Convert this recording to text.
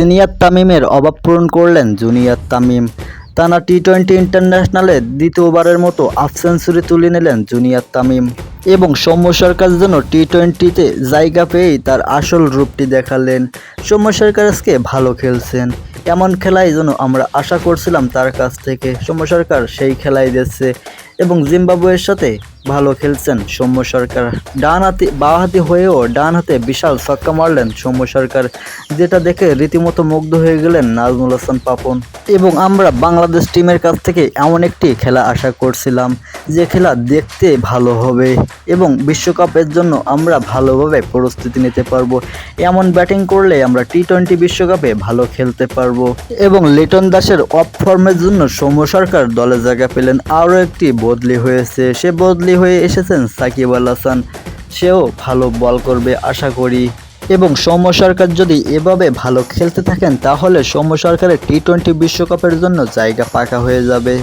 Senior তামিমের অভাব পূরণ করলেন জুনিয়র তামিম। টানা টি টোয়েন্টি ইন্টারন্যাশনালে দ্বিতীয়বারের মতো হাফ সেঞ্চুরি তুলে নিলেন জুনিয়র তামিম এবং সৌম্য সরকার জন্য টি টোয়েন্টিতে জায়গা পেয়েই তার আসল রূপটি দেখালেন। সৌম্য সরকার আজকে ভালো খেলছেন, এমন খেলাই যেন আমরা আশা করছিলাম তার কাছ থেকে। সৌম্য সরকার সেই খেলাই দিচ্ছে এবং জিম্বাবুয়ের সাথে ভালো খেলছেন। সৌম্য সরকার ডান হাতে, বাঁ হাতে হয়েও ডান হাতে বিশাল ছক্কা মারলেন সৌম্য সরকার, যেটা দেখে রীতিমতো মুগ্ধ হয়ে গেলেন নাজমুল হাসান পাপন। এবং আমরা বাংলাদেশ টিমের কাছ থেকে এমন একটি খেলা আশা করছিলাম, যে খেলা দেখতে ভালো হবে এবং বিশ্বকাপের জন্য আমরা ভালোভাবে প্রস্তুতি নিতে পারব। এমন ব্যাটিং করলে আমরা টি টোয়েন্টি বিশ্বকাপে ভালো খেলতে পারব। এবং লিটন দাসের অফ ফর্মের জন্য সৌম্য সরকার দলে জায়গা পেলেন। আরও একটি বদলি হয়েছে। সে বদলি হয়ে এসেছেন সাকিব আল হাসান। সেও ভালো বল করবে আশা করি। এবং সৌম্য সরকার যদি এভাবে ভালো খেলতে থাকেন, তাহলে সৌম্য সরকারের টি টোয়েন্টি বিশ্বকাপের জন্য জায়গা পাকা হয়ে যাবে।